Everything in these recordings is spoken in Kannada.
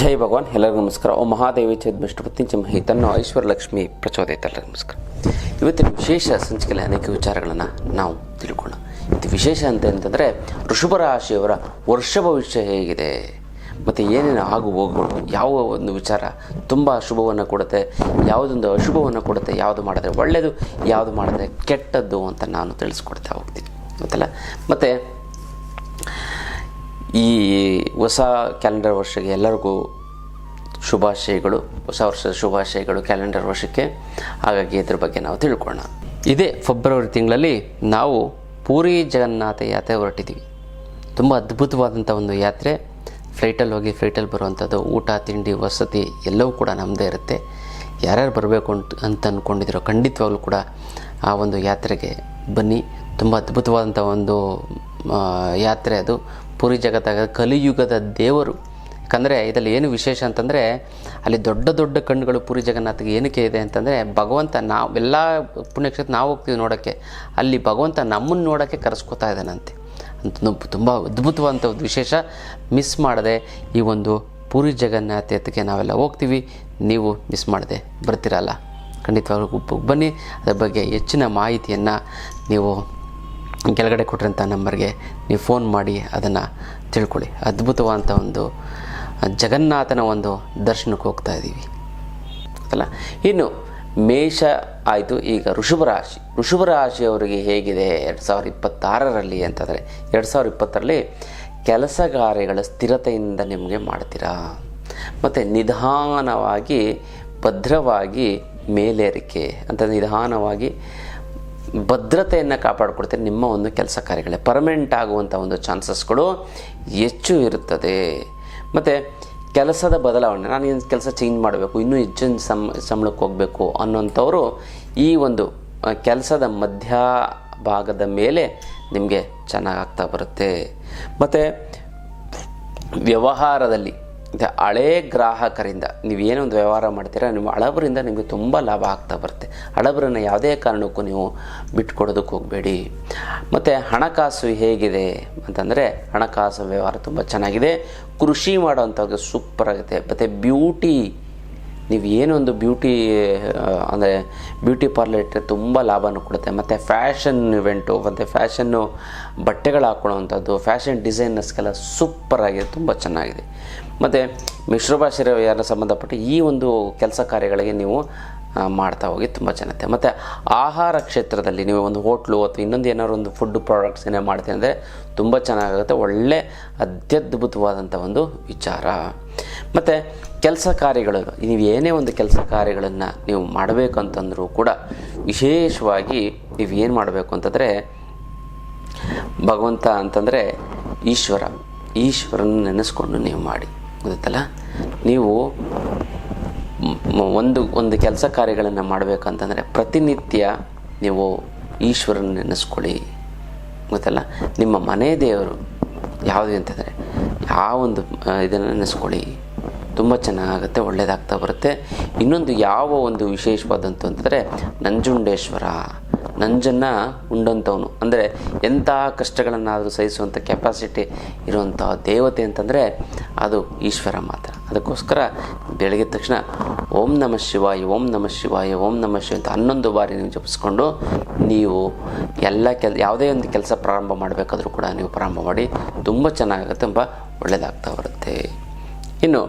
ಜೈ ಭಗವಾನ್. ಎಲ್ಲರಿಗೂ ನಮಸ್ಕಾರ. ಓ ಮಹಾದೇವಿ ಚೇದ್ ವಿಷ್ಣುಪತಿ ಮಹಿ ತನ್ನ ಐಶ್ವರ್ಯ ಲಕ್ಷ್ಮಿ ಪ್ರಚೋದಯಿತ ಎಲ್ಲರಿಗೂ ನಮಸ್ಕಾರ. ಇವತ್ತಿನ ವಿಶೇಷ ಸಂಚಿಕೆಯಲ್ಲಿ ಅನೇಕ ವಿಚಾರಗಳನ್ನು ನಾವು ತಿಳ್ಕೊಳ್ಳೋಣ. ಇದು ವಿಶೇಷ ಅಂತ ಅಂತಂದರೆ ಋಷಭ ರಾಶಿಯವರ ವರ್ಷ ಭವಿಷ್ಯ ಹೇಗಿದೆ? ಮತ್ತು ಏನೇನು ಆಗು ಹೋಗುಗಳು ಯಾವ ಒಂದು ವಿಚಾರ ತುಂಬ ಶುಭವನ್ನು ಕೊಡುತ್ತೆ? ಯಾವುದೊಂದು ಅಶುಭವನ್ನು ಕೊಡುತ್ತೆ? ಯಾವುದು ಮಾಡಿದ್ರೆ ಒಳ್ಳೆಯದು ಯಾವುದು ಮಾಡಿದ್ರೆ ಕೆಟ್ಟದ್ದು ಅಂತ ನಾನು ತಿಳಿಸ್ಕೊಡ್ತಾ ಹೋಗ್ತೀನಿ. ಗೊತ್ತಲ್ಲ? ಮತ್ತು ಈ ಹೊಸ ಕ್ಯಾಲೆಂಡರ್ ವರ್ಷಕ್ಕೆ ಎಲ್ಲರಿಗೂ ಶುಭಾಶಯಗಳು, ಹೊಸ ವರ್ಷದ ಶುಭಾಶಯಗಳು ಕ್ಯಾಲೆಂಡರ್ ವರ್ಷಕ್ಕೆ. ಹಾಗಾಗಿ ಇದ್ರ ಬಗ್ಗೆ ನಾವು ತಿಳ್ಕೊಳ್ಳೋಣ. ಇದೇ ಫೆಬ್ರವರಿ ತಿಂಗಳಲ್ಲಿ ನಾವು ಪೂರಿ ಜಗನ್ನಾಥ ಯಾತ್ರೆ ಹೊರಟಿದ್ದೀವಿ. ತುಂಬ ಅದ್ಭುತವಾದಂಥ ಒಂದು ಯಾತ್ರೆ. ಫ್ಲೈಟಲ್ಲಿ ಹೋಗಿ ಫ್ಲೈಟಲ್ಲಿ ಬರುವಂಥದ್ದು, ಊಟ, ತಿಂಡಿ, ವಸತಿ ಎಲ್ಲವೂ ಕೂಡ ನಮ್ಮದೇ ಇರುತ್ತೆ. ಯಾರ್ಯಾರು ಬರಬೇಕು ಅಂತ ಅಂದ್ಕೊಂಡಿದ್ದೀರೋ ಖಂಡಿತವಾಗ್ಲೂ ಕೂಡ ಆ ಒಂದು ಯಾತ್ರೆಗೆ ಬನ್ನಿ. ತುಂಬ ಅದ್ಭುತವಾದಂಥ ಒಂದು ಯಾತ್ರೆ ಅದು. ಪುರಿ ಜಗತ್ತಾಗ, ಕಲಿಯುಗದ ದೇವರು. ಯಾಕಂದರೆ ಇದರಲ್ಲಿ ಏನು ವಿಶೇಷ ಅಂತಂದರೆ, ಅಲ್ಲಿ ದೊಡ್ಡ ದೊಡ್ಡ ಕಣ್ಣುಗಳು ಪುರಿ ಜಗನ್ನಾಥಗೆ ಏನಕ್ಕೆ ಇದೆ ಅಂತಂದರೆ, ಭಗವಂತ ನಾವು, ಎಲ್ಲ ಪುಣ್ಯಕ್ಷೇತ್ರ ನಾವು ಹೋಗ್ತೀವಿ ನೋಡೋಕ್ಕೆ. ಅಲ್ಲಿ ಭಗವಂತ ನಮ್ಮನ್ನು ನೋಡೋಕ್ಕೆ ಕರೆಸ್ಕೊತಾ ಇದ್ದಾನಂತೆ ಅಂತ. ತುಂಬ ಅದ್ಭುತವಾದಂಥ ಒಂದು ವಿಶೇಷ ಮಿಸ್ ಮಾಡದೆ ಈ ಒಂದು ಪೂರಿ ಜಗನ್ನಾಥಕ್ಕೆ ನಾವೆಲ್ಲ ಹೋಗ್ತೀವಿ. ನೀವು ಮಿಸ್ ಮಾಡದೆ ಬರ್ತೀರಲ್ಲ? ಖಂಡಿತವಾಗ್ಲೂ ಬನ್ನಿ. ಅದರ ಬಗ್ಗೆ ಹೆಚ್ಚಿನ ಮಾಹಿತಿಯನ್ನು ನೀವು ಕೆಳಗಡೆ ಕೊಟ್ಟಿರೋಂಥ ನಂಬರ್ಗೆ ನೀವು ಫೋನ್ ಮಾಡಿ ಅದನ್ನು ತಿಳ್ಕೊಳ್ಳಿ. ಅದ್ಭುತವಾದಂಥ ಒಂದು ಜಗನ್ನಾಥನ ಒಂದು ದರ್ಶನಕ್ಕೆ ಹೋಗ್ತಾ ಇದ್ದೀವಿ. ಅಲ್ಲ, ಇನ್ನು ಮೇಷ ಆಯಿತು. ಈಗ ಋಷಭ ರಾಶಿ. ಋಷಭ ರಾಶಿಯವರಿಗೆ ಹೇಗಿದೆ? ಎರಡು ಸಾವಿರದ ಇಪ್ಪತ್ತಾರರಲ್ಲಿ ಅಂತಂದರೆ, ಎರಡು ಸಾವಿರ ಇಪ್ಪತ್ತರಲ್ಲಿ ಕೆಲಸ ಕಾರ್ಯಗಳ ಸ್ಥಿರತೆಯಿಂದ ನಿಮಗೆ ಮಾಡ್ತೀರಾ? ಮತ್ತು ನಿಧಾನವಾಗಿ, ಭದ್ರವಾಗಿ ಮೇಲೇರಿಕೆ ಅಂತ ನಿಧಾನವಾಗಿ ಭದ್ರತೆಯನ್ನು ಕಾಪಾಡಿಕೊಡ್ತೀರಿ ನಿಮ್ಮ ಒಂದು ಕೆಲಸ ಕಾರ್ಯಗಳೇ. ಪರ್ಮನೆಂಟ್ ಆಗುವಂಥ ಒಂದು ಚಾನ್ಸಸ್ಗಳು ಹೆಚ್ಚು ಇರುತ್ತದೆ. ಮತ್ತು ಕೆಲಸದ ಬದಲಾವಣೆ, ನಾನು ಏನು ಕೆಲಸ ಚೇಂಜ್ ಮಾಡಬೇಕು, ಇನ್ನೂ ಹೆಚ್ಚಿನ ಸಮ್, ಸಂಬಳಕ್ಕೆ ಹೋಗಬೇಕು ಅನ್ನೋಂಥವರು ಈ ಒಂದು ಕೆಲಸದ ಮಧ್ಯ ಭಾಗದ ಮೇಲೆ ನಿಮಗೆ ಚೆನ್ನಾಗಾಗ್ತಾ ಬರುತ್ತೆ. ಮತ್ತು ವ್ಯವಹಾರದಲ್ಲಿ ಇದು ಹಳೇ ಗ್ರಾಹಕರಿಂದ ನೀವು ಒಂದು ವ್ಯವಹಾರ ಮಾಡ್ತೀರಾ, ನಿಮ್ಮ ಹಳಬರಿಂದ ನಿಮಗೆ ತುಂಬ ಲಾಭ ಆಗ್ತಾ ಬರುತ್ತೆ. ಹಳಬರನ್ನು ಯಾವುದೇ ಕಾರಣಕ್ಕೂ ನೀವು ಬಿಟ್ಕೊಡೋದಕ್ಕೆ ಹೋಗಬೇಡಿ. ಮತ್ತು ಹಣಕಾಸು ಹೇಗಿದೆ ಅಂತಂದರೆ, ಹಣಕಾಸು ವ್ಯವಹಾರ ತುಂಬ ಚೆನ್ನಾಗಿದೆ. ಕೃಷಿ ಮಾಡೋವಂಥವ್ರಿಗೆ ಸೂಪರ್ ಆಗುತ್ತೆ. ಮತ್ತು ಬ್ಯೂಟಿ ನೀವು ಏನೊಂದು ಬ್ಯೂಟಿ ಅಂದರೆ ಬ್ಯೂಟಿ ಪಾರ್ಲರ್ ಇಟ್ಟರೆ ತುಂಬ ಲಾಭನೂ ಕೊಡುತ್ತೆ. ಮತ್ತು ಫ್ಯಾಷನ್ ಇವೆಂಟು, ಮತ್ತು ಫ್ಯಾಷನ್ನು ಬಟ್ಟೆಗಳು ಹಾಕ್ಕೊಳ್ಳೋವಂಥದ್ದು ಫ್ಯಾಷನ್ ಡಿಸೈನರ್ಸ್ಗೆಲ್ಲ ಸೂಪರಾಗಿದೆ ತುಂಬ ಚೆನ್ನಾಗಿದೆ. ಮತ್ತು ಮಿಶ್ರ ಭಾಷೆ ಯಾರ ಸಂಬಂಧಪಟ್ಟ ಈ ಒಂದು ಕೆಲಸ ಕಾರ್ಯಗಳಿಗೆ ನೀವು ಮಾಡ್ತಾ ಹೋಗಿ ತುಂಬ ಚೆನ್ನಾಗಿದೆ. ಮತ್ತು ಆಹಾರ ಕ್ಷೇತ್ರದಲ್ಲಿ ನೀವು ಒಂದು ಹೋಟ್ಲು ಅಥವಾ ಇನ್ನೊಂದು ಏನಾದ್ರು ಒಂದು ಫುಡ್ ಪ್ರಾಡಕ್ಟ್ಸ್ ಏನೇ ಮಾಡ್ತೀನಿ ಅಂದರೆ ತುಂಬ ಚೆನ್ನಾಗುತ್ತೆ ಒಳ್ಳೆ ಅತ್ಯದ್ಭುತವಾದಂಥ ಒಂದು ವಿಚಾರ. ಮತ್ತು ಕೆಲಸ ಕಾರ್ಯಗಳು ನೀವು ಏನೇ ಒಂದು ಕೆಲಸ ಕಾರ್ಯಗಳನ್ನು ನೀವು ಮಾಡಬೇಕಂತಂದರೂ ಕೂಡ ವಿಶೇಷವಾಗಿ ನೀವು ಏನು ಮಾಡಬೇಕು ಅಂತಂದರೆ ಭಗವಂತ ಅಂತಂದರೆ ಈಶ್ವರ. ಈಶ್ವರನ ನೆನೆಸ್ಕೊಂಡು ನೀವು ಮಾಡಿ. ಗೊತ್ತಲ್ಲ ನೀವು ಒಂದು ಒಂದು ಕೆಲಸ ಕಾರ್ಯಗಳನ್ನು ಮಾಡಬೇಕಂತಂದರೆ ಪ್ರತಿನಿತ್ಯ ನೀವು ಈಶ್ವರನ ನೆನೆಸ್ಕೊಳ್ಳಿ. ಗೊತ್ತಲ್ಲ? ನಿಮ್ಮ ಮನೆ ದೇವರು ಯಾವುದು ಅಂತಂದರೆ ಯಾವೊಂದು ಇದನ್ನು ನೆನೆಸ್ಕೊಳ್ಳಿ. ತುಂಬ ಚೆನ್ನಾಗುತ್ತೆ ಒಳ್ಳೆಯದಾಗ್ತಾ ಬರುತ್ತೆ. ಇನ್ನೊಂದು ಯಾವ ಒಂದು ವಿಶೇಷವಾದಂಥ ಅಂತಂದರೆ, ನಂಜುಂಡೇಶ್ವರ, ನಂಜನ್ನು ಉಂಡಂಥವನು ಅಂದರೆ ಎಂಥ ಕಷ್ಟಗಳನ್ನಾದರೂ ಸಹಿಸುವಂಥ ಕೆಪಾಸಿಟಿ ಇರುವಂಥ ದೇವತೆ ಅಂತಂದರೆ, ಅದು ಈಶ್ವರ ಮಾತ್ರ. ಅದಕ್ಕೋಸ್ಕರ ಬೆಳಗ್ಗೆ ತಕ್ಷಣ, ಓಂ ನಮಃ ಶಿವಾಯ, ಓಂ ನಮಃ ಶಿವಾಯ, ಓಂ ನಮಃ ಶಿವ ಅಂತ ಹನ್ನೊಂದು ಬಾರಿ ನೀವು ಜಪಿಸ್ಕೊಂಡು, ನೀವು ಎಲ್ಲ ಕೆಲ್, ಯಾವುದೇ ಒಂದು ಕೆಲಸ ಪ್ರಾರಂಭ ಮಾಡಬೇಕಾದ್ರೂ ಕೂಡ ನೀವು ಪ್ರಾರಂಭ ಮಾಡಿ, ತುಂಬ ಚೆನ್ನಾಗುತ್ತೆ, ತುಂಬ ಒಳ್ಳೆಯದಾಗ್ತಾ ಬರುತ್ತೆ. ಇನ್ನು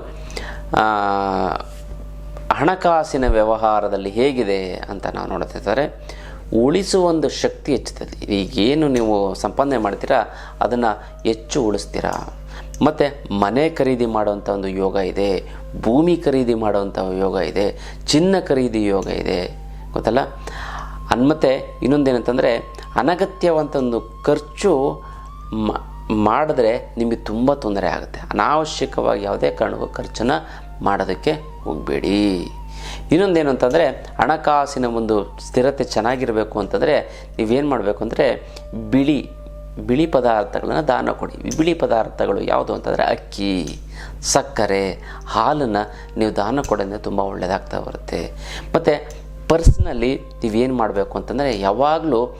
ಹಣಕಾಸಿನ ವ್ಯವಹಾರದಲ್ಲಿ ಹೇಗಿದೆ ಅಂತ ನಾವು ನೋಡ್ತಿದ್ದಾರೆ ಉಳಿಸುವ ಒಂದು ಶಕ್ತಿ ಹೆಚ್ಚುತ್ತದೆ. ಈಗೇನು ನೀವು ಸಂಪಾದನೆ ಮಾಡ್ತೀರಾ, ಅದನ್ನು ಹೆಚ್ಚು ಉಳಿಸ್ತೀರಾ. ಮತ್ತು ಮನೆ ಖರೀದಿ ಮಾಡುವಂಥ ಒಂದು ಯೋಗ ಇದೆ, ಭೂಮಿ ಖರೀದಿ ಮಾಡುವಂಥ ಯೋಗ ಇದೆ, ಚಿನ್ನ ಖರೀದಿ ಯೋಗ ಇದೆ, ಗೊತ್ತಲ್ಲ? ಮತ್ತು ಇನ್ನೊಂದೇನಂತಂದರೆ ಅನಗತ್ಯವಂತ ಒಂದು ಖರ್ಚು ಮಾಡಿದ್ರೆ ನಿಮಗೆ ತುಂಬ ತೊಂದರೆ ಆಗುತ್ತೆ. ಅನಾವಶ್ಯಕವಾಗಿ ಯಾವುದೇ ಕಾರಣಕ್ಕೂ ಖರ್ಚನ್ನು ಮಾಡೋದಕ್ಕೆ ಹೋಗಬೇಡಿ. ಇನ್ನೊಂದೇನು ಅಂತಂದರೆ, ಹಣಕಾಸಿನ ಒಂದು ಸ್ಥಿರತೆ ಚೆನ್ನಾಗಿರಬೇಕು ಅಂತಂದರೆ, ನೀವೇನು ಮಾಡಬೇಕು ಅಂದರೆ, ಬಿಳಿ ಬಿಳಿ ಪದಾರ್ಥಗಳನ್ನು ದಾನ ಕೊಡಿ. ಬಿಳಿ ಪದಾರ್ಥಗಳು ಯಾವುದು ಅಂತಂದರೆ, ಅಕ್ಕಿ, ಸಕ್ಕರೆ, ಹಾಲನ್ನು ನೀವು ದಾನ ಕೊಡೋದ್ರಿಂದ ತುಂಬ ಒಳ್ಳೆಯದಾಗ್ತಾ ಬರುತ್ತೆ. ಮತ್ತು ಪರ್ಸ್ನಲ್ಲಿ ನೀವೇನು ಮಾಡಬೇಕು ಅಂತಂದರೆ, ಯಾವಾಗಲೂ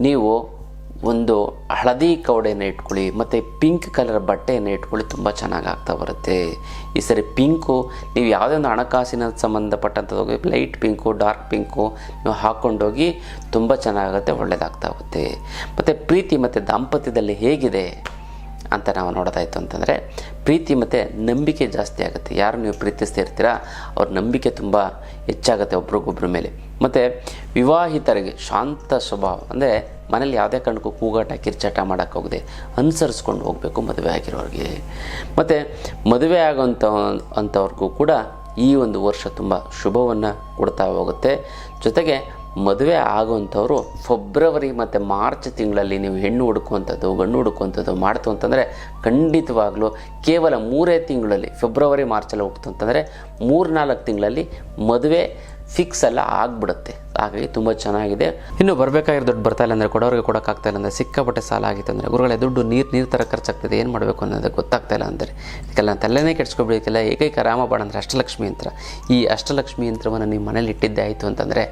ನೀವು ಒಂದು ಹಳದಿ ಕವಡೆಯನ್ನು ಇಟ್ಕೊಳ್ಳಿ, ಮತ್ತು ಪಿಂಕ್ ಕಲರ್ ಬಟ್ಟೆಯನ್ನು ಇಟ್ಕೊಳ್ಳಿ, ತುಂಬ ಚೆನ್ನಾಗಿ ಆಗ್ತಾ ಬರುತ್ತೆ. ಈ ಸರಿ ಪಿಂಕು, ನೀವು ಯಾವುದೇ ಒಂದು ಹಣಕಾಸಿನ ಸಂಬಂಧಪಟ್ಟಂಥದ್ದು ಲೈಟ್ ಪಿಂಕು, ಡಾರ್ಕ್ ಪಿಂಕು, ನೀವು ಹಾಕ್ಕೊಂಡೋಗಿ ತುಂಬ ಚೆನ್ನಾಗುತ್ತೆ ಒಳ್ಳೆಯದಾಗ್ತಾ ಹೋಗುತ್ತೆ ಮತ್ತು ಪ್ರೀತಿ ಮತ್ತು ದಾಂಪತ್ಯದಲ್ಲಿ ಹೇಗಿದೆ ಅಂತ ನಾವು ನೋಡೋದಾಯಿತು ಅಂತಂದರೆ, ಪ್ರೀತಿ ಮತ್ತು ನಂಬಿಕೆ ಜಾಸ್ತಿ ಆಗುತ್ತೆ. ಯಾರು ನೀವು ಪ್ರೀತಿಸ್ತಾ ಇರ್ತೀರ, ಅವ್ರ ನಂಬಿಕೆ ತುಂಬ ಹೆಚ್ಚಾಗುತ್ತೆ ಒಬ್ರಿಗೊಬ್ಬರ ಮೇಲೆ. ಮತ್ತು ವಿವಾಹಿತರಿಗೆ ಶಾಂತ ಸ್ವಭಾವ, ಅಂದರೆ ಮನೇಲಿ ಯಾವುದೇ ಕಾರಣಕ್ಕೂ ಕೂಗಾಟ, ಕಿರ್ಚಾಟ ಮಾಡೋಕ್ಕೋಗದೆ ಅನುಸರಿಸ್ಕೊಂಡು ಹೋಗಬೇಕು ಮದುವೆ ಆಗಿರೋರಿಗೆ. ಮತ್ತು ಮದುವೆ ಆಗೋಂಥ ಅಂಥವ್ರಿಗೂ ಕೂಡ ಈ ಒಂದು ವರ್ಷ ತುಂಬ ಶುಭವನ್ನು ಕೊಡ್ತಾ ಹೋಗುತ್ತೆ. ಜೊತೆಗೆ ಮದುವೆ ಆಗುವಂಥವ್ರು ಫೆಬ್ರವರಿ ಮತ್ತು ಮಾರ್ಚ್ ತಿಂಗಳಲ್ಲಿ ನೀವು ಹೆಣ್ಣು ಹುಡುಕುವಂಥದ್ದು, ಗಂಡು ಹುಡುಕುವಂಥದ್ದು ಮಾಡ್ತು ಅಂತಂದರೆ ಖಂಡಿತವಾಗ್ಲೂ ಕೇವಲ ಮೂರೇ ತಿಂಗಳಲ್ಲಿ, ಫೆಬ್ರವರಿ, ಮಾರ್ಚಲ್ಲಿ ಹೋಗ್ತು ಅಂತಂದರೆ ಮೂರು ನಾಲ್ಕು ತಿಂಗಳಲ್ಲಿ ಮದುವೆ ಫಿಕ್ಸ್ ಎಲ್ಲ ಆಗಿಬಿಡುತ್ತೆ. ಹಾಗಾಗಿ ತುಂಬ ಚೆನ್ನಾಗಿದೆ. ಇನ್ನು ಬರಬೇಕಾಗಿರೋ ದುಡ್ಡು ಬರ್ತಾ ಇಲ್ಲ ಅಂದರೆ ಕೊಡೋರಿಗೆ ಕೊಡೋಕ್ಕಾಗ್ತಾ ಇಲ್ಲ ಅಂದರೆ ಸಿಕ್ಕಾಪಟ್ಟೆ ಸಾಲ ಆಗಿತ್ತು ಅಂದರೆ ಗುರುಗಳೇ, ದುಡ್ಡು ನೀರು ನೀರು ಥರ ಖರ್ಚಾಗ್ತದೆ. ಏನು ಮಾಡಬೇಕು ಅನ್ನೋದು ಗೊತ್ತಾಗ್ತಾ ಇಲ್ಲ ಅಂದರೆ. ಇದಕ್ಕೆಲ್ಲ ತಲೆನೇ ಕೆಡ್ಸ್ಕೊಬಿಡೋಕ್ಕೆಲ್ಲ ಏಕೈಕ ರಾಮಬಾಣ ಅಂದರೆ ಅಷ್ಟಲಕ್ಷ್ಮಿ ಯಂತ್ರ. ಈ ಅಷ್ಟಲಕ್ಷ್ಮಿ ಯಂತ್ರವನ್ನು ನಿಮ್ಮ ಮನೇಲಿ ಇಟ್ಟಿದ್ದೆ ಆಯಿತು ಅಂತಂದರೆ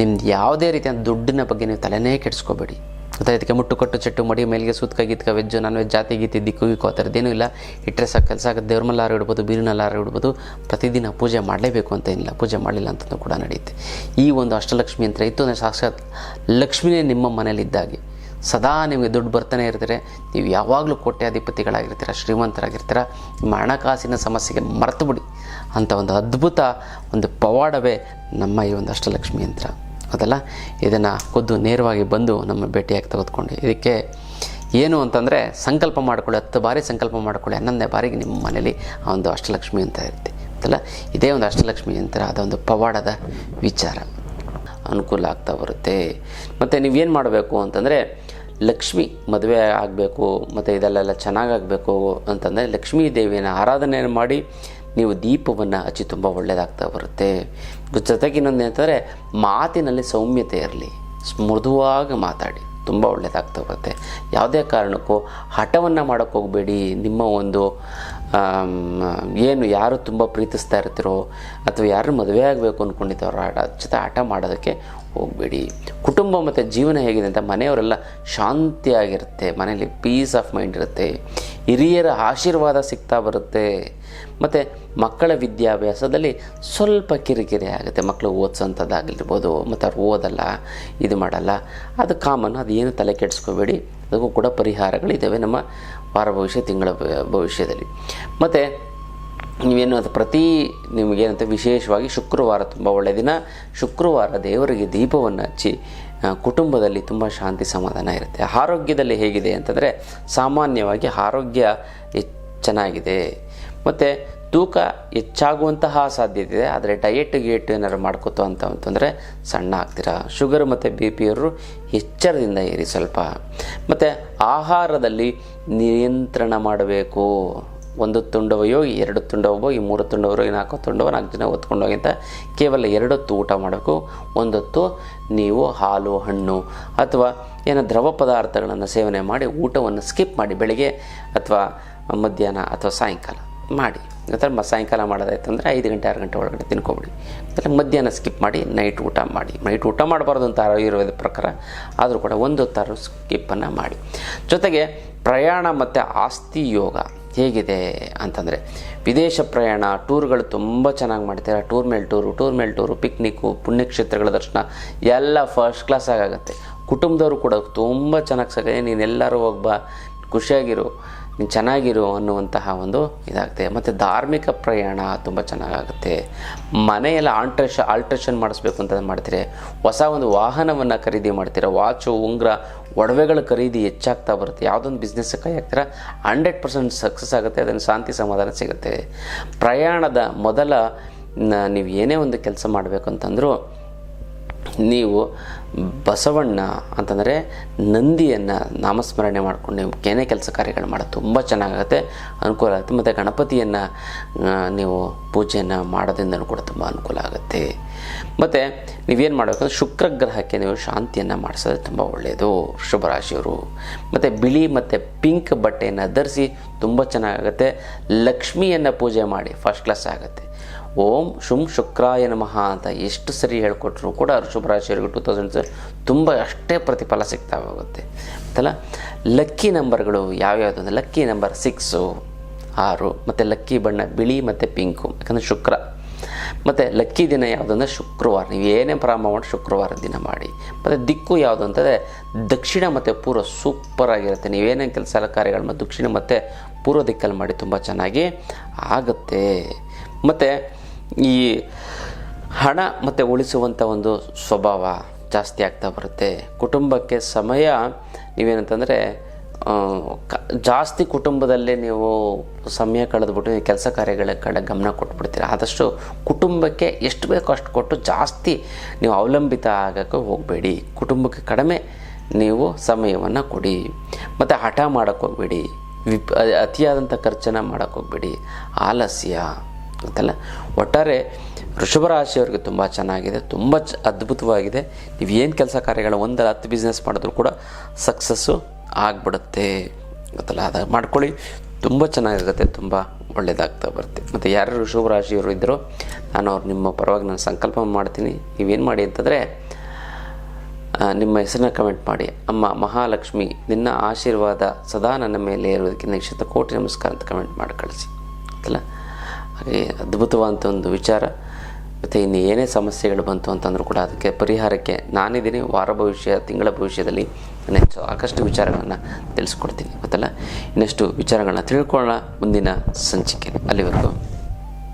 ನಿಮ್ದು ಯಾವುದೇ ರೀತಿಯ ದುಡ್ಡಿನ ಬಗ್ಗೆ ನೀವು ತಲೆನೇ ಕೆಡಿಸ್ಕೋಬೇಡಿ. ಮತ್ತು ಇದಕ್ಕೆ ಮುಟ್ಟು ಕೊಟ್ಟು ಚೆಟ್ಟು ಮಡಿ ಮೇಲಿಗೆ ಸೂತ್ಕ ಗೀತ್ಕ ವೆಜ್ಜು ನಾನ್ ವೆಜ್ ಜಾತಿ ಗೀತಿ ದಿಕ್ಕು ಗಿಕ್ಕು ಆ ಥರದ್ದೇನೂ ಇಲ್ಲ. ಇಟ್ಟರೆ ಸಾಕು ಕೆಲಸ ಆಗುತ್ತೆ ದೇವ್ರ ಮಲ್ಲಾರು ಇಡ್ಬೋದು ಬೀರಿನಲ್ಲಾರು ಇಡ್ಬೋದು. ಪ್ರತಿದಿನ ಪೂಜೆ ಮಾಡಲೇಬೇಕು ಅಂತ ಏನಿಲ್ಲ. ಪೂಜೆ ಮಾಡಲಿಲ್ಲ ಅಂತಂದು ಕೂಡ ನಡೆಯುತ್ತೆ. ಈ ಒಂದು ಅಷ್ಟಲಕ್ಷ್ಮಿ ಯಂತ್ರ ಇತ್ತು ಅಂದರೆ ಸಾಕ್ಷಾತ್ ಲಕ್ಷ್ಮಿನೇ ನಿಮ್ಮ ಮನೇಲಿದ್ದಾಗೆ ಸದಾ ನಿಮಗೆ ದುಡ್ಡು ಬರ್ತಾನೆ ಇರ್ತಾರೆ. ನೀವು ಯಾವಾಗಲೂ ಕೋಟ್ಯಾಧಿಪತಿಗಳಾಗಿರ್ತೀರ, ಶ್ರೀಮಂತರಾಗಿರ್ತೀರ. ನಿಮ್ಮ ಹಣಕಾಸಿನ ಸಮಸ್ಯೆಗೆ ಮರೆತು ಅಂಥ ಒಂದು ಅದ್ಭುತ ಒಂದು ಪವಾಡವೇ ನಮ್ಮ ಈ ಒಂದು ಅಷ್ಟಲಕ್ಷ್ಮಿ ಯಂತ್ರ. ಅದಲ್ಲ ಇದನ್ನು ಖುದ್ದು ನೇರವಾಗಿ ಬಂದು ನಮ್ಮ ಭೇಟಿಯಾಗಿ ತೆಗೆದುಕೊಂಡು, ಇದಕ್ಕೆ ಏನು ಅಂತಂದರೆ ಸಂಕಲ್ಪ ಮಾಡಿಕೊಳ್ಳಿ, ಹತ್ತು ಬಾರಿ ಸಂಕಲ್ಪ ಮಾಡಿಕೊಳ್ಳಿ, ಹನ್ನೊಂದನೇ ಬಾರಿಗೆ ನಿಮ್ಮ ಮನೇಲಿ ಆ ಒಂದು ಅಷ್ಟಲಕ್ಷ್ಮಿ ಅಂತ ಇರುತ್ತೆ. ಅದಲ್ಲ ಇದೇ ಒಂದು ಅಷ್ಟಲಕ್ಷ್ಮಿ ಯಂತ್ರ ಅದೊಂದು ಪವಾಡದ ವಿಚಾರ. ಅನುಕೂಲ ಆಗ್ತಾ ಬರುತ್ತೆ. ಮತ್ತು ನೀವೇನು ಮಾಡಬೇಕು ಅಂತಂದರೆ, ಲಕ್ಷ್ಮಿ ಮದುವೆ ಆಗಬೇಕು, ಮತ್ತು ಇದೆಲ್ಲ ಚೆನ್ನಾಗಾಗಬೇಕು ಅಂತಂದರೆ ಲಕ್ಷ್ಮೀ ದೇವಿಯನ್ನು ಆರಾಧನೆಯನ್ನು ಮಾಡಿ ನೀವು ದೀಪವನ್ನು ಹಚ್ಚಿ ತುಂಬ ಒಳ್ಳೆಯದಾಗ್ತಾ ಬರುತ್ತೆ. ಜೊತೆಗೆ ಇನ್ನೊಂದು ಅಂತಂದರೆ ಮಾತಿನಲ್ಲಿ ಸೌಮ್ಯತೆ ಇರಲಿ. ಮೃದುವಾಗಿ ಮಾತಾಡಿ, ತುಂಬ ಒಳ್ಳೆಯದಾಗ್ತಾ ಬರುತ್ತೆ. ಯಾವುದೇ ಕಾರಣಕ್ಕೂ ಹಠವನ್ನು ಮಾಡೋಕ್ಕೆ ಹೋಗಬೇಡಿ. ನಿಮ್ಮ ಒಂದು ಏನು ಯಾರು ತುಂಬ ಪ್ರೀತಿಸ್ತಾ ಇರ್ತೀರೋ, ಅಥವಾ ಯಾರು ಮದುವೆ ಆಗಬೇಕು ಅಂದ್ಕೊಂಡಿದ್ದವ್ರ ಆಟ ಜೊತೆ ಹಠ ಮಾಡೋದಕ್ಕೆ ಹೋಗಬೇಡಿ. ಕುಟುಂಬ ಮತ್ತು ಜೀವನ ಹೇಗಿದೆ ಅಂತ ಮನೆಯವರೆಲ್ಲ ಶಾಂತಿಯಾಗಿರುತ್ತೆ. ಮನೆಯಲ್ಲಿ ಪೀಸ್ ಆಫ್ ಮೈಂಡ್ ಇರುತ್ತೆ. ಹಿರಿಯರ ಆಶೀರ್ವಾದ ಸಿಗ್ತಾ ಬರುತ್ತೆ. ಮತ್ತು ಮಕ್ಕಳ ವಿದ್ಯಾಭ್ಯಾಸದಲ್ಲಿ ಸ್ವಲ್ಪ ಕಿರಿಕಿರಿ ಆಗುತ್ತೆ. ಮಕ್ಕಳು ಓದಿಸೋಂಥದ್ದಾಗಿರ್ಬೋದು, ಮತ್ತು ಅವ್ರು ಓದಲ್ಲ, ಇದು ಮಾಡಲ್ಲ, ಅದು ಕಾಮನ್, ಅದು ಏನು ತಲೆ ಕೆಡಿಸ್ಕೋಬೇಡಿ, ಅದಕ್ಕೂ ಕೂಡ ಪರಿಹಾರಗಳಿದ್ದಾವೆ ನಮ್ಮ ವಾರ ಭವಿಷ್ಯ, ತಿಂಗಳ ಭವಿಷ್ಯದಲ್ಲಿ. ಮತ್ತು ನೀವೇನು ಅದು ಪ್ರತಿ ನಿಮಗೇನಂತ ವಿಶೇಷವಾಗಿ ಶುಕ್ರವಾರ ತುಂಬ ಒಳ್ಳೆಯ ದಿನ. ಶುಕ್ರವಾರ ದೇವರಿಗೆ ದೀಪವನ್ನು ಹಚ್ಚಿ ಕುಟುಂಬದಲ್ಲಿ ತುಂಬ ಶಾಂತಿ ಸಮಾಧಾನ ಇರುತ್ತೆ. ಆರೋಗ್ಯದಲ್ಲಿ ಹೇಗಿದೆ ಅಂತಂದರೆ ಸಾಮಾನ್ಯವಾಗಿ ಆರೋಗ್ಯ ಚೆನ್ನಾಗಿದೆ. ಮತ್ತು ತೂಕ ಹೆಚ್ಚಾಗುವಂತಹ ಸಾಧ್ಯತೆ ಇದೆ ಆದರೆ ಡಯೆಟ್ ಗೇಟ್ ಏನಾದ್ರು ಮಾಡ್ಕೋತು ಅಂತ ಅಂತಂದರೆ ಸಣ್ಣ ಆಗ್ತೀರಾ? ಶುಗರ್ ಮತ್ತು ಬಿ ಪಿಯವರು ಎಚ್ಚರದಿಂದ ಇರಿ ಸ್ವಲ್ಪ. ಮತ್ತು ಆಹಾರದಲ್ಲಿ ನಿಯಂತ್ರಣ ಮಾಡಬೇಕು. ಒಂದು ತುಂಡವಯೋ ಎರಡು ತುಂಡವೋ ಈ ಮೂರು ತುಂಡವರು ನಾಲ್ಕು ತುಂಡವ ನಾಲ್ಕು ಜನ ಹೊತ್ಕೊಂಡೋಗಿ ಅಂತ ಕೇವಲ ಎರಡೊತ್ತು ಊಟ ಮಾಡಬೇಕು. ಒಂದೊತ್ತು ನೀವು ಹಾಲು, ಹಣ್ಣು ಅಥವಾ ಏನೋ ದ್ರವ ಪದಾರ್ಥಗಳನ್ನು ಸೇವನೆ ಮಾಡಿ ಊಟವನ್ನು ಸ್ಕಿಪ್ ಮಾಡಿ ಬೆಳಿಗ್ಗೆ ಅಥವಾ ಮಧ್ಯಾಹ್ನ ಅಥವಾ ಸಾಯಂಕಾಲ. ಮಾಡಿ. ಮ ಸಾಯಂಕಾಲ ಮಾಡೋದಾಯ್ತು ಅಂದರೆ ಐದು ಗಂಟೆ, ಆರು ಗಂಟೆ ಒಳಗಡೆ ತಿನ್ಕೊಬಿಡಿ. ಮತ್ತು ಮಧ್ಯಾಹ್ನ ಸ್ಕಿಪ್ ಮಾಡಿ ನೈಟ್ ಊಟ ಮಾಡಿ. ನೈಟ್ ಊಟ ಮಾಡಬಾರ್ದು ಅಂತ ಆಯುರ್ವೇದ ಪ್ರಕಾರ ಆದರೂ ಕೂಡ ಒಂದು ಹೊತ್ತಾರು ಸ್ಕಿಪ್ಪನ್ನು ಮಾಡಿ. ಜೊತೆಗೆ ಪ್ರಯಾಣ ಮತ್ತು ಆಸ್ತಿ ಯೋಗ ಹೇಗಿದೆ ಅಂತಂದರೆ ವಿದೇಶ ಪ್ರಯಾಣ ಟೂರ್ಗಳು ತುಂಬ ಚೆನ್ನಾಗಿ ಮಾಡ್ತಾರೆ. ಟೂರ್ ಮೇಲೆ ಟೂರು ಟೂರ್ ಮೇಲೆ ಟೂರು ಪಿಕ್ನಿಕ್ಕು ಪುಣ್ಯಕ್ಷೇತ್ರಗಳ ದರ್ಶನ ಎಲ್ಲ ಫಸ್ಟ್ ಕ್ಲಾಸ್ ಆಗುತ್ತೆ. ಕುಟುಂಬದವರು ಕೂಡ ತುಂಬ ಚೆನ್ನಾಗಿ ಸಾಕ ನೀನೆಲ್ಲರೂ ಹೋಗ್ಬಾ ಖುಷಿಯಾಗಿರು. ನೀನು ಚೆನ್ನಾಗಿರು ಅನ್ನುವಂತಹ ಒಂದು ಇದಾಗುತ್ತೆ ಮತ್ತು ಧಾರ್ಮಿಕ ಪ್ರಯಾಣ ತುಂಬ ಚೆನ್ನಾಗಾಗುತ್ತೆ. ಮನೆಯೆಲ್ಲ ಆಲ್ಟ್ರೇಷ ಆಲ್ಟ್ರೇಷನ್ ಮಾಡಿಸ್ಬೇಕು ಅಂತ ಮಾಡ್ತೀರಿ. ಹೊಸ ಒಂದು ವಾಹನವನ್ನು ಖರೀದಿ ಮಾಡ್ತೀರಾ? ವಾಚು ಉಂಗುರ, ಒಡವೆಗಳ ಖರೀದಿ ಹೆಚ್ಚಾಗ್ತಾ ಬರುತ್ತೆ. ಯಾವುದೊಂದು ಬಿಸ್ನೆಸ್ ಕೈ ಹಾಕ್ತೀರ? ಹಂಡ್ರೆಡ್ ಪರ್ಸೆಂಟ್ ಸಕ್ಸಸ್ ಆಗುತ್ತೆ. ಅದನ್ನು ಶಾಂತಿ ಸಮಾಧಾನ ಸಿಗುತ್ತೆ. ಪ್ರಯಾಣದ ಮೊದಲ ನೀವು ಏನೇ ಒಂದು ಕೆಲಸ ಮಾಡಬೇಕು ಅಂತಂದರೂ, ನೀವು ಬಸವಣ್ಣ ಅಂತಂದರೆ ನಂದಿಯನ್ನು ನಾಮಸ್ಮರಣೆ ಮಾಡ್ಕೊಂಡು ನೀವು ಏನೇ ಕೆಲಸ ಕಾರ್ಯಗಳು ಮಾಡೋದು ತುಂಬ ಚೆನ್ನಾಗುತ್ತೆ. ಅನುಕೂಲ ಆಗುತ್ತೆ. ಮತ್ತು ಗಣಪತಿಯನ್ನು ನೀವು ಪೂಜೆಯನ್ನು ಮಾಡೋದ್ರಿಂದ ಕೂಡ ತುಂಬ ಅನುಕೂಲ ಆಗುತ್ತೆ. ಮತ್ತು ನೀವೇನು ಮಾಡಬೇಕಂದ್ರೆ ಶುಕ್ರ ಗ್ರಹಕ್ಕೆ ನೀವು ಶಾಂತಿಯನ್ನು ಮಾಡಿಸೋದು ತುಂಬ ಒಳ್ಳೆಯದು ಶುಭರಾಶಿಯವರು ಮತ್ತು ಬಿಳಿ ಮತ್ತು ಪಿಂಕ್ ಬಟ್ಟೆಯನ್ನು ಧರಿಸಿ ತುಂಬ ಚೆನ್ನಾಗುತ್ತೆ. ಲಕ್ಷ್ಮಿಯನ್ನು ಪೂಜೆ ಮಾಡಿ ಫಸ್ಟ್ ಕ್ಲಾಸ್ ಆಗುತ್ತೆ. ಓಂ ಶುಂ ಶುಕ್ರಾಯ ನಮಃ ಅಂತ ಎಷ್ಟು ಸರಿ ಹೇಳ್ಕೊಟ್ರು ಕೂಡ ಶುಭರಾಶಿಯವರಿಗೆ ಟೂ ತೌಸಂಡ್ ತುಂಬ ಅಷ್ಟೇ ಪ್ರತಿಫಲ ಸಿಗ್ತಾ ಹೋಗುತ್ತೆ. ಅಂತಲ್ಲ ಲಕ್ಕಿ ನಂಬರ್ಗಳು ಯಾವ್ಯಾವುದು ಅಂದರೆ ಲಕ್ಕಿ ನಂಬರ್ ಸಿಕ್ಸು, ಆರು, ಮತ್ತು ಲಕ್ಕಿ ಬಣ್ಣ ಬಿಳಿ ಮತ್ತು ಪಿಂಕು, ಯಾಕಂದರೆ ಶುಕ್ರ. ಮತ್ತು ಲಕ್ಕಿ ದಿನ ಯಾವುದು ಅಂದರೆ ಶುಕ್ರವಾರ, ನೀವು ಏನೇ ಪ್ರಾರಂಭ ಮಾಡಿ ಶುಕ್ರವಾರ ದಿನ ಮಾಡಿ. ಮತ್ತು ದಿಕ್ಕು ಯಾವುದು ಅಂತಂದರೆ ದಕ್ಷಿಣ ಮತ್ತು ಪೂರ್ವ ಸೂಪರ್ ಆಗಿರುತ್ತೆ. ನೀವೇನೇ ಕೆಲಸ ಕಾರ್ಯಗಳು ಮತ್ತು ದಕ್ಷಿಣ ಮತ್ತು ಪೂರ್ವ ದಿಕ್ಕಲ್ಲಿ ಮಾಡಿ ತುಂಬ ಚೆನ್ನಾಗಿ ಆಗುತ್ತೆ. ಮತ್ತು ಈ ಹಣ ಮತ್ತು ಉಳಿಸುವಂಥ ಒಂದು ಸ್ವಭಾವ ಜಾಸ್ತಿ ಆಗ್ತಾ ಬರುತ್ತೆ. ಕುಟುಂಬಕ್ಕೆ ಸಮಯ ನೀವೇನಂತಂದರೆ ಜಾಸ್ತಿ ಕುಟುಂಬದಲ್ಲೇ ನೀವು ಸಮಯ ಕಳೆದ್ಬಿಟ್ಟು ಕೆಲಸ ಕಾರ್ಯಗಳ ಕಡೆ ಗಮನ ಕೊಟ್ಬಿಡ್ತೀರ? ಆದಷ್ಟು ಕುಟುಂಬಕ್ಕೆ ಎಷ್ಟು ಬೇಕೋ ಅಷ್ಟು ಕೊಟ್ಟು ಜಾಸ್ತಿ ನೀವು ಅವಲಂಬಿತ ಆಗೋಕ್ಕೆ ಹೋಗಬೇಡಿ. ಕುಟುಂಬಕ್ಕೆ ಕಡಿಮೆ ನೀವು ಸಮಯವನ್ನು ಕೊಡಿ. ಮತ್ತು ಹಠ ಮಾಡೋಕ್ಕೆ ಹೋಗಬೇಡಿ. ವಿಪ್ ಅತಿಯಾದಂಥ ಖರ್ಚನ್ನು ಮಾಡೋಕ್ಕೆ ಹೋಗಬೇಡಿ. ಆಲಸ್ಯ. ಅಂತಲ್ಲ ಒಟ್ಟಾರೆ ವೃಷಭ ರಾಶಿಯವ್ರಿಗೆ ತುಂಬ ಚೆನ್ನಾಗಿದೆ, ತುಂಬ ಚ ಅದ್ಭುತವಾಗಿದೆ. ನೀವು ಏನು ಕೆಲಸ ಕಾರ್ಯಗಳ ಒಂದರ ಹತ್ತು ಬಿಸ್ನೆಸ್ ಮಾಡಿದ್ರು ಕೂಡ ಸಕ್ಸಸ್ಸು ಆಗಿಬಿಡುತ್ತೆ. ಗೊತ್ತಲ್ಲ? ಅದು ಮಾಡ್ಕೊಳ್ಳಿ. ತುಂಬ ಚೆನ್ನಾಗಿರುತ್ತೆ ತುಂಬ ಒಳ್ಳೆಯದಾಗ್ತಾ ಬರುತ್ತೆ. ಮತ್ತು ಯಾರು ಋಷಭ ರಾಶಿಯವರು ಇದ್ದರೂ ನಾನು ಅವ್ರು ನಿಮ್ಮ ಪರವಾಗಿ ನಾನು ಸಂಕಲ್ಪ ಮಾಡ್ತೀನಿ. ನೀವೇನು ಮಾಡಿ ಅಂತಂದರೆ ನಿಮ್ಮ ಹೆಸರನ್ನ ಕಮೆಂಟ್ ಮಾಡಿ. ಅಮ್ಮ ಮಹಾಲಕ್ಷ್ಮಿ, ನಿನ್ನ ಆಶೀರ್ವಾದ ಸದಾ ನನ್ನ ಮೇಲೆ ಇರೋದಕ್ಕೆ ನಿಶ್ಚಿತ ಕೋಟಿ ನಮಸ್ಕಾರ ಅಂತ ಕಮೆಂಟ್ ಮಾಡಿ ಕಳಿಸಿ ಗೊತ್ತಲ್ಲ? ಹಾಗೆ ಅದ್ಭುತವಾದಂಥ ಒಂದು ವಿಚಾರ. ಮತ್ತು ಇನ್ನು ಏನೇ ಸಮಸ್ಯೆಗಳು ಬಂತು ಅಂತಂದರೂ ಕೂಡ ಅದಕ್ಕೆ ಪರಿಹಾರಕ್ಕೆ ನಾನಿದ್ದೀನಿ. ವಾರ ಭವಿಷ್ಯ, ತಿಂಗಳ ಭವಿಷ್ಯದಲ್ಲಿ ನಾನು ಹೆಚ್ಚು ಸಾಕಷ್ಟು ವಿಚಾರಗಳನ್ನು ತಿಳಿಸ್ಕೊಡ್ತೀನಿ. ಗೊತ್ತಲ್ಲ? ಇನ್ನಷ್ಟು ವಿಚಾರಗಳನ್ನ ತಿಳ್ಕೊಳ್ಳೋಣ ಮುಂದಿನ ಸಂಚಿಕೆ ಅಲ್ಲಿವರೆಗೂ